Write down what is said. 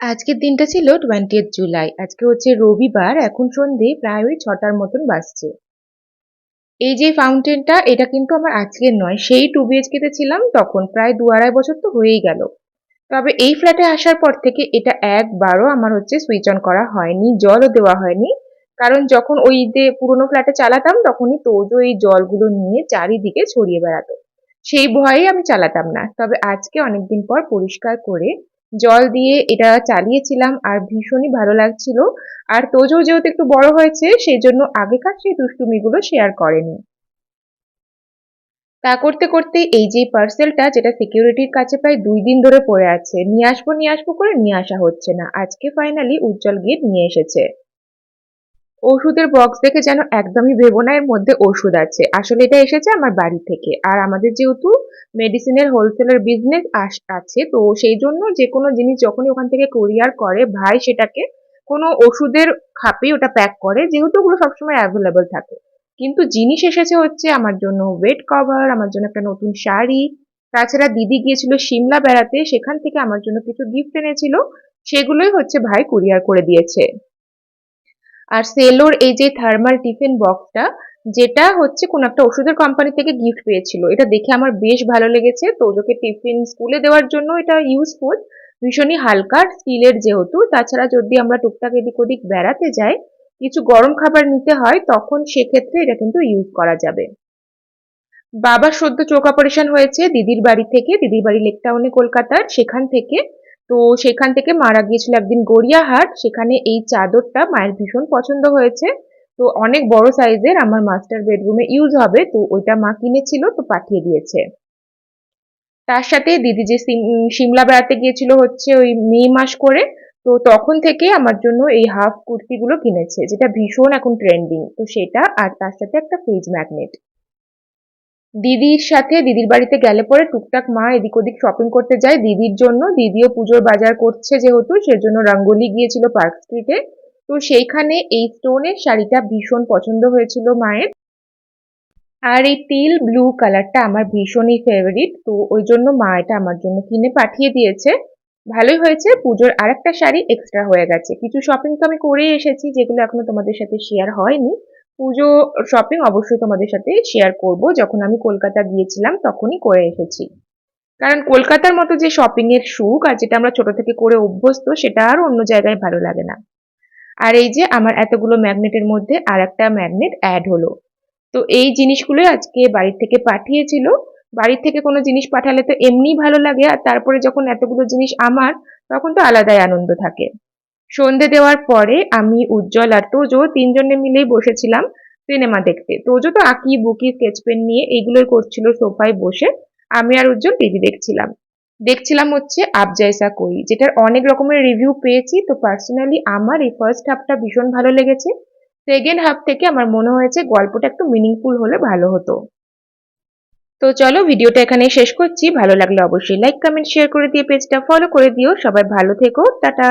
আজকের দিনটা ছিল টোয়েন্টি জুলাই আজকে হচ্ছে রবিবার, এখন সন্ধে, প্রায় ওই ছটার মতন বাজছে। এই যে ফাউন্টেনটা এটা কিন্তু আমার আজকের নয়। সেই টু বিএচকেতে ছিলাম তখন, প্রায় দু আড়াই বছর তো হয়েই গেল। তবে এই ফ্ল্যাটে আসার পর থেকে এটা একবারও আমার হচ্ছে সুইচ অন করা হয়নি, জলও দেওয়া হয়নি। কারণ যখন ওই যে পুরোনো ফ্ল্যাটে চালাতাম, তখনই তোজো এই জলগুলো নিয়ে চারিদিকে ছড়িয়ে বেড়াতো। সেই ভয়ে আমি চালাতাম না। তবে আজকে অনেকদিন পর পরিষ্কার করে জল দিয়ে এটা চালিয়েছিলাম আর ভীষণই ভালো লাগছিল। আর তোজো যেহেতু একটু বড় হয়েছে, সেই জন্য আগেকার সেই দুষ্টুমিগুলো শেয়ার করেনি। তা করতে করতে এই যে পার্সেলটা যেটা সিকিউরিটির কাছে প্রায় দুই দিন ধরে পড়ে আছে, নিয়ে আসব নিয়ে আসব করে নিয়ে আসা হচ্ছে না। আজকে ফাইনালি উজ্জ্বল গিয়ে নিয়ে এসেছে। ওষুধের বক্স দেখে যেন একদমই ভেবো না এর মধ্যে ওষুধ আছে। আসলে এটা এসেছে আমার বাড়ি থেকে। আর আমাদের যেহেতু মেডিসিনের হোলসেলের বিজনেস আছে, তো সেই জন্য যে কোনো জিনিস যখনই ওখান থেকে কুরিয়ার করে ভাই সেটাকে কোনো ওষুধের খাপে ওটা প্যাক করে, যেহেতু ওগুলো সবসময় অ্যাভেলেবেল থাকে। কিন্তু জিনিস এসেছে হচ্ছে আমার জন্য ওয়েট কভার আমার জন্য একটা নতুন শাড়ি, তাছাড়া দিদি গিয়েছিল সিমলা বেড়াতে, সেখান থেকে আমার জন্য কিছু গিফট এনেছিল, সেগুলোই হচ্ছে ভাই কুরিয়ার করে দিয়েছে। আর সেলোর এই যে থার্মাল টিফিন বক্সটা যেটা হচ্ছে কোন একটা ওষুধের কোম্পানি থেকে গিফট পেয়েছিল। এটা দেখে আমার বেশ ভালো লেগেছে। তো ওকে টিফিন স্কুলে দেওয়ার জন্য এটা ইউজফুল ভীষণই হালকা, স্টিলের যেহেতু। তাছাড়া যদি আমরা টুকটাক এদিক ওদিক বেড়াতে যাই, কিছু গরম খাবার নিতে হয়, তখন সেক্ষেত্রে এটা কিন্তু ইউজ করা যাবে। বাবার সদ্য চোখ অপারেশন হয়েছে দিদির বাড়ি থেকে, দিদির বাড়ি লেক টাউনে কলকাতার। সেখান থেকে তো সেখান থেকে মারা গিয়েছিল একদিন গড়িয়াহাট। সেখানে এই চাদরটা মায়ের ভীষণ পছন্দ হয়েছে। তো অনেক বড় সাইজের আমার মাস্টার বেডরুমে ইউজ হবে। তো ওইটা মা কিনেছিল, তো পাঠিয়ে দিয়েছে। তার সাথে দিদি যে সিমলা বেড়াতে গিয়েছিল হচ্ছে ওই মে মাস করে। তো তখন থেকে আমার জন্য এই হাফ কুর্তিগুলো কিনেছে, যেটা ভীষণ এখন ট্রেন্ডিং। তো সেটা আর তার সাথে একটা ফ্রিজ ম্যাগনেট। দিদির সাথে, দিদির বাড়িতে গেলে পরে টুকটাক মা এদিক ওদিক শপিং করতে যায় দিদির জন্য। দিদিও পুজোর বাজার করছে যেহেতু, সেজন্য রঙ্গোলি গিয়েছিল পার্ক স্ট্রিটে তো সেইখানে এই স্টোনের শাড়িটা ভীষণ পছন্দ হয়েছিল মায়ের। আর এই তিল ব্লু কালারটা আমার ভীষণই ফেভারিট তো ওই জন্য মা এটা আমার জন্য কিনে পাঠিয়ে দিয়েছে। ভালোই হয়েছে, পুজোর আরেকটা শাড়ি এক্সট্রা হয়ে গেছে। কিছু শপিং তো আমি করেই এসেছি, যেগুলো এখনও তোমাদের সাথে শেয়ার হয়নি। পুজো শপিং অবশ্যই তোমাদের সাথে শেয়ার করব। যখন আমি কলকাতা গিয়েছিলাম তখনই করে এসেছি। কারণ কলকাতার মতো যে শপিং এর সুখ আর যেটা আমরা ছোট থেকে করে অভ্যস্ত, সেটা আর অন্য জায়গায় ভালো লাগে না। আর এই যে আমার এতগুলো ম্যাগনেটের মধ্যে আর একটা ম্যাগনেট অ্যাড হলো। তো এই জিনিসগুলো আজকে বাড়ির থেকে পাঠিয়েছিল। বাড়ির থেকে কোনো জিনিস পাঠালে তো এমনিই ভালো লাগে। আর তারপরে যখন এতগুলো জিনিস আমার, তখন তো আলাদাই আনন্দ থাকে। সন্ধে দেওয়ার পরে আমি উজ্জ্বল আর তোজো তিনজনে মিলেই বসেছিলাম সিনেমা দেখতে। তোজো তো আঁকি, বুকি, স্কেচ পেন নিয়ে এইগুলোই করছিল সোফায় বসে। আমি আর উজ্জ্বল টিভি দেখছিলাম। দেখছিলাম হচ্ছে আবজাইসা কই, যেটার অনেক রকমের রিভিউ পেয়েছি। তো পার্সোনালি আমার এই ফার্স্ট হাফটা ভীষণ ভালো লেগেছে। সেকেন্ড হাফ থেকে আমার মনে হয়েছে গল্পটা একটু মিনিংফুল হলে ভালো হতো। তো চলো ভিডিওটা এখানে শেষ করছি। ভালো লাগলে অবশ্যই লাইক কমেন্ট শেয়ার করে দিয়ে পেজটা ফলো করে দিও। সবাই ভালো থেকো। টাটা!